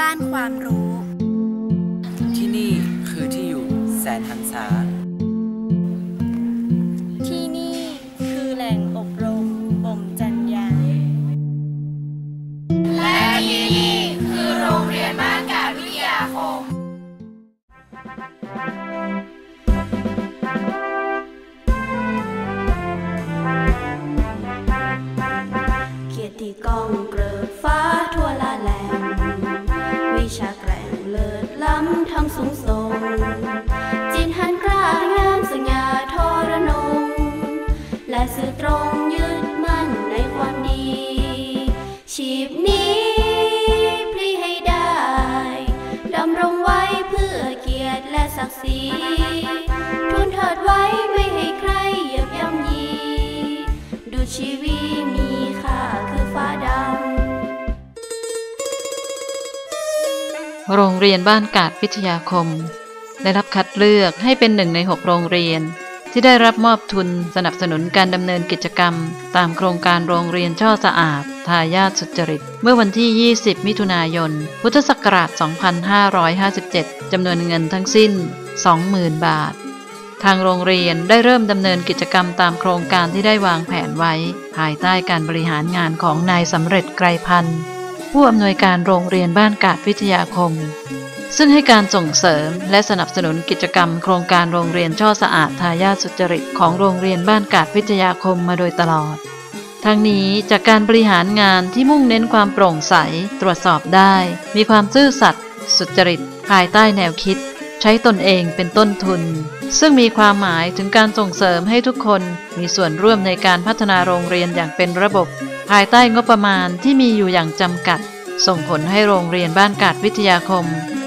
บ้านความรู้ ที่นี่คือที่อยู่แสนหันษา โรงเรียนบ้านกาดวิทยาคม ได้รับคัดเลือกให้เป็นหนึ่งใน 6 โรงเรียน ที่ได้รับมอบทุนสนับสนุนการดำเนินกิจกรรม ตามโครงการโรงเรียนช่อสะอาด ทายาทสุจริต เมื่อวันที่ 20 มิถุนายน พุทธศักราช 2557 จำนวนเงินทั้งสิ้น 20,000 บาททางโรงเรียนได้เริ่มดำเนินกิจกรรมตามโครงการที่ได้วางแผนไว้ ภายใต้การบริหารงานของนายสำเร็จไกรพันธ์ ผู้อำนวยการโรงเรียนบ้านกาดวิทยาคม ซึ่งให้การส่งเสริมและสนับสนุนกิจกรรม โครงการโรงเรียนช่อสะอาดทายาทสุจริตของโรงเรียนบ้านกาดวิทยาคมมาโดยตลอด ทั้งนี้จากการบริหารงานที่มุ่งเน้นความโปร่งใส ตรวจสอบได้ มีความซื่อสัตย์สุจริต ภายใต้แนวคิด ใช้ตนเองเป็นต้นทุน ซึ่งมีความหมายถึงการส่งเสริมให้ทุกคนมีส่วนร่วมในการพัฒนาโรงเรียนอย่างเป็นระบบ ภายใต้งบประมาณที่มีอยู่อย่างจำกัด ส่งผลให้โรงเรียนบ้านกาดวิทยาคม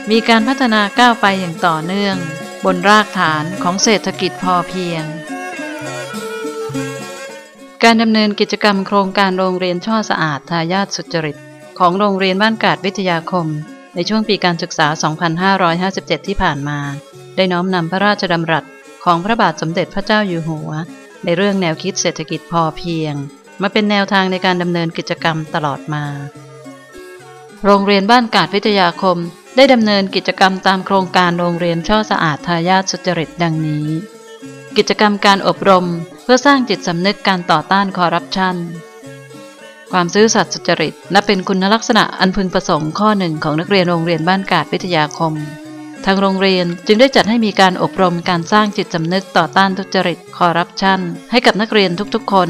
มีการพัฒนาก้าวไปอย่างต่อเนื่อง บนรากฐานของเศรษฐกิจพอเพียง การดำเนินกิจกรรมโครงการโรงเรียนช่อสะอาดทายาทสุจริต ของโรงเรียนบ้านกาดวิทยาคม ในช่วงปีการศึกษา 2557 ที่ผ่านมา ได้น้อมนำพระราชดำรัสของพระบาทสมเด็จพระเจ้าอยู่หัว ในเรื่องแนวคิดเศรษฐกิจพอเพียง มาเป็นแนวทางในการดำเนินกิจกรรมตลอดมา โรงเรียนบ้านกาดวิทยาคม ได้ดำเนินกิจกรรมตามโครงการโรงเรียนช่อสะอาดทายาทสุจริตดังนี้ กิจกรรมการอบรมเพื่อสร้างจิตสำนึกการต่อต้านคอร์รัปชัน ความซื่อสัตย์สุจริตนับเป็นคุณลักษณะอันพึงประสงค์ข้อหนึ่งของนักเรียนโรงเรียนบ้านกาดวิทยาคมทางโรงเรียนจึงได้จัดให้มีการอบรมการสร้างจิตสำนึกต่อต้านทุจริตคอร์รัปชันให้กับนักเรียนทุกๆ คน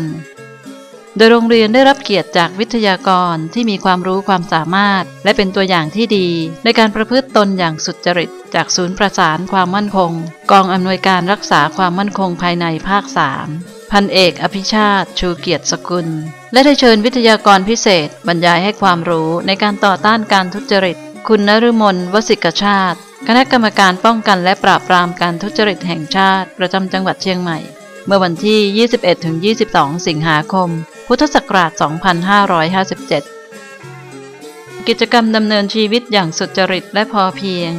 โดยโรงเรียนได้รับเกียรติจากวิทยากรที่มีความรู้ความสามารถ และเป็นตัวอย่างที่ดี ในการประพฤติตนอย่างสุจริต จากศูนย์ประสานความมั่นคง กองอำนวยการรักษาความมั่นคงภายในภาค 3 พันเอกอภิชาติ ชูเกียรติสกุล และได้เชิญวิทยากรพิเศษ บรรยายให้ความรู้ในการต่อต้านการทุจริต คุณนฤมลวสิกชาติ คณะกรรมการป้องกันและปราบปรามการทุจริตแห่งชาติ ประจำจังหวัดเชียงใหม่ เมื่อวันที่ 21-22 สิงหาคม พุทธศักราช 2557 กิจกรรมดำเนินชีวิตอย่างสุจริตและพอเพียง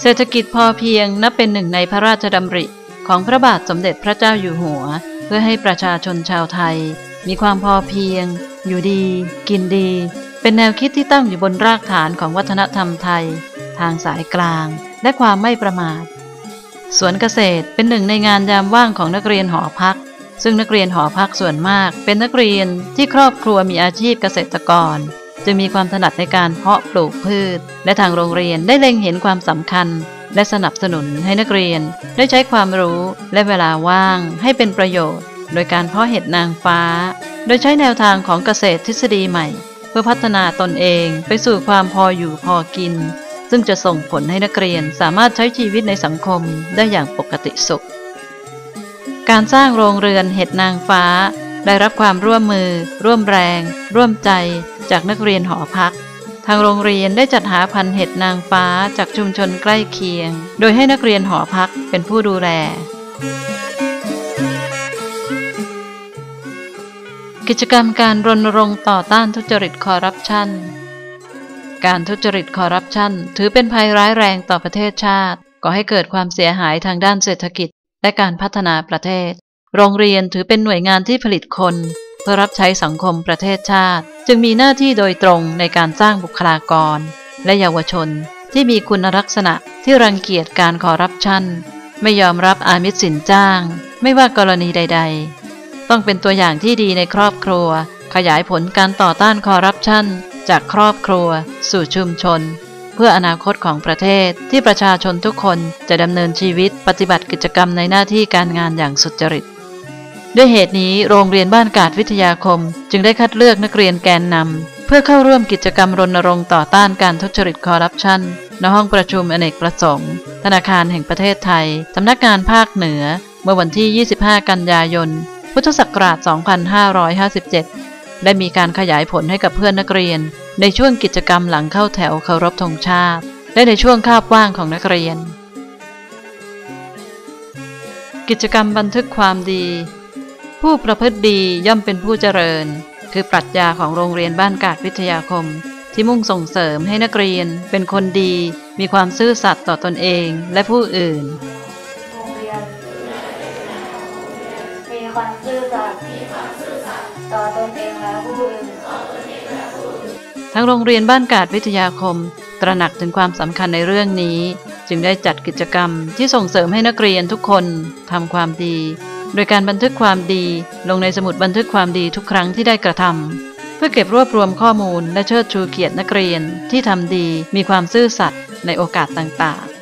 เศรษฐกิจพอเพียงนับเป็นหนึ่งในพระราชดำริของพระบาทสมเด็จพระเจ้าอยู่หัว เพื่อให้ประชาชนชาวไทย มีความพอเพียง อยู่ดี กินดี เป็นแนวคิดที่ตั้งอยู่บนรากฐานของวัฒนธรรมไทย ทางสายกลาง และความไม่ประมาท สวนเกษตรเป็นหนึ่งในงานยามว่างของนักเรียนหอพัก ซึ่งนักเรียนหอพักส่วนมาก เป็นนักเรียนที่ครอบครัวมีอาชีพเกษตรกร จึงมีความถนัดในการเพาะปลูกพืช และทางโรงเรียนได้เล็งเห็นความสำคัญ และสนับสนุนให้นักเรียน ได้ใช้ความรู้และเวลาว่างให้เป็นประโยชน์ โดยการเพาะเห็ดนางฟ้า โดยใช้แนวทางของเกษตรทฤษฎีใหม่ เพื่อพัฒนาตนเองไปสู่ความพออยู่พอกิน ซึ่งจะส่งผลให้นักเรียนสามารถใช้ชีวิตในสังคมได้อย่างปกติสุข การสร้างโรงเรือนเห็ดนางฟ้า ได้รับความร่วมมือ ร่วมแรง ร่วมใจจากนักเรียนหอพัก ทางโรงเรียนได้จัดหาพันเห็ดนางฟ้าจากชุมชนใกล้เคียง โดยให้นักเรียนหอพักเป็นผู้ดูแล กิจกรรมการรณรงค์ต่อต้านทุจริตคอร์รัปชัน การทุจริตคอร์รัปชันถือเป็นภัยร้ายแรงต่อประเทศชาติก่อให้เกิดความเสียหายทางด้านเศรษฐกิจ และการพัฒนาประเทศ โรงเรียนถือเป็นหน่วยงานที่ผลิตคน เพื่อรับใช้สังคมประเทศชาติ จึงมีหน้าที่โดยตรงในการสร้างบุคลากร และเยาวชน ที่มีคุณลักษณะที่รังเกียจการคอร์รัปชัน ไม่ยอมรับอามิสสินจ้าง ไม่ว่ากรณีใด ๆ ต้องเป็นตัวอย่างที่ดีในครอบครัว ขยายผลการต่อต้านคอร์รัปชัน จากครอบครัว สู่ชุมชน เพื่ออนาคตของประเทศที่ประชาชนทุกคนจะดำเนินชีวิตปฏิบัติกิจกรรมในหน้าที่การงานอย่างสุจริต ด้วยเหตุนี้โรงเรียนบ้านกาดวิทยาคม จึงได้คัดเลือกนักเรียนแกนนำเพื่อเข้าร่วมกิจกรรมรณรงค์ต่อต้านการทุจริตคอร์รัปชันณห้องประชุมอเนกประสงค์ ธนาคารแห่งประเทศไทย สำนักงานภาคเหนือ เมื่อวันที่ 25 กันยายน พุทธศักราช 2557ได้มีการขยายผลให้กับเพื่อนนักเรียน ในช่วงกิจกรรมหลังเข้าแถวเคารพธงชาติ และในช่วงคาบว่างของนักเรียน กิจกรรมบันทึกความดี ผู้ประพฤติดีย่อมเป็นผู้เจริญ คือปรัชญาของโรงเรียนบ้านกาดวิทยาคม ที่มุ่งส่งเสริมให้นักเรียน เป็นคนดี มีความซื่อสัตย์ต่อตอนเองและผู้อื่นมีความซื่อสัตย์ต่อตนเองและผู้อื่น ทั้งโรงเรียนบ้านกาดวิทยาคม ตระหนักถึงความสำคัญในเรื่องนี้ จึงได้จัดกิจกรรมที่ส่งเสริมให้นักเรียนทุกคนทำความดี โดยการบันทึกความดีลงในสมุดบันทึกความดีทุกครั้งที่ได้กระทำเพื่อเก็บรวบรวมข้อมูลและเชิดชูเกียรตินักเรียนที่ทำดีมีความซื่อสัตย์ในโอกาสต่างๆ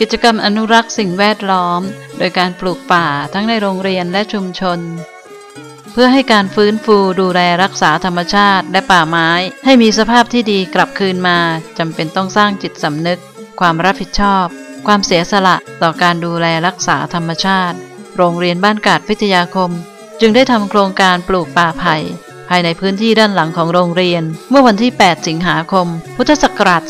กิจกรรมอนุรักษ์สิ่งแวดล้อม โดยการปลูกป่าทั้งในโรงเรียนและชุมชน เพื่อให้การฟื้นฟูดูแลรักษาธรรมชาติและป่าไม้ ให้มีสภาพที่ดีกลับคืนมาจำเป็นต้องสร้างจิตสำนึก ความรับผิดชอบ ความเสียสละต่อการดูแลรักษาธรรมชาติ โรงเรียนบ้านกาดวิทยาคม จึงได้ทำโครงการปลูกป่าไผ่ภายในพื้นที่ด้านหลังของโรงเรียน เมื่อวันที่ 8 สิงหาคม พุทธศักราช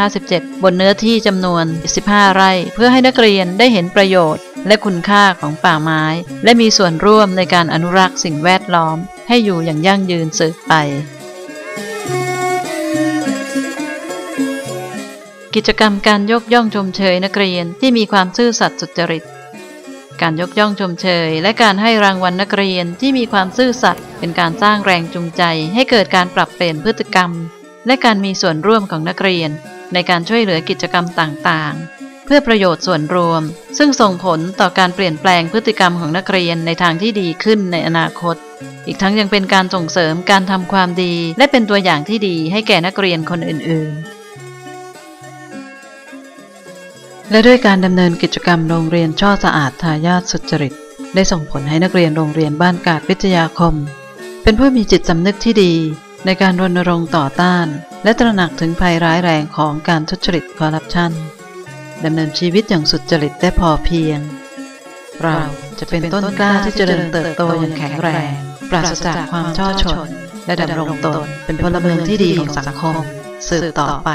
2557 บนเนื้อที่จำนวน 15 ไร่ เพื่อให้นักเรียนได้เห็นประโยชน์ และคุณค่าของป่าไม้ และมีส่วนร่วมในการอนุรักษ์สิ่งแวดล้อม ให้อยู่อย่างยั่งยืนสืบไป กิจกรรมการยกย่องชมเชยนักเรียนที่มีความซื่อสัตย์สุจริต การยกย่องชมเชย และการให้รางวัลนักเรียนที่มีความซื่อสัตย์เป็นการสร้างแรงจูงใจ ให้เกิดการปรับเปลี่ยนพฤติกรรม และการมีส่วนร่วมของนักเรียน ในการช่วยเหลือกิจกรรมต่างๆ เพื่อประโยชน์ส่วนรวม ซึ่งส่งผลต่อการเปลี่ยนแปลงพฤติกรรมของนักเรียนในทางที่ดีขึ้นในอนาคต อีกทั้งยังเป็นการส่งเสริมการทำความดี และเป็นตัวอย่างที่ดีให้แก่นักเรียนคนอื่น ๆและด้วยการดำเนินกิจกรรมโรงเรียนช่อสะอาดทายาทสุจริต ได้ส่งผลให้นักเรียนโรงเรียนบ้านกาดวิทยาคม เป็นผู้มีจิตสำนึกที่ดี ในการรณรงค์ต่อต้าน และตระหนักถึงภัยร้ายแรงของการทุจริตคอร์รัปชัน ดำเนินชีวิตอย่างสุดจริตและพอเพียง เราจะเป็นต้นกล้าที่เจริญเติบโตอย่างแข็งแรง ปราศจากความช่อชน และดำรงตนเป็นพลเมืองที่ดีของสังคม สืบต่อไป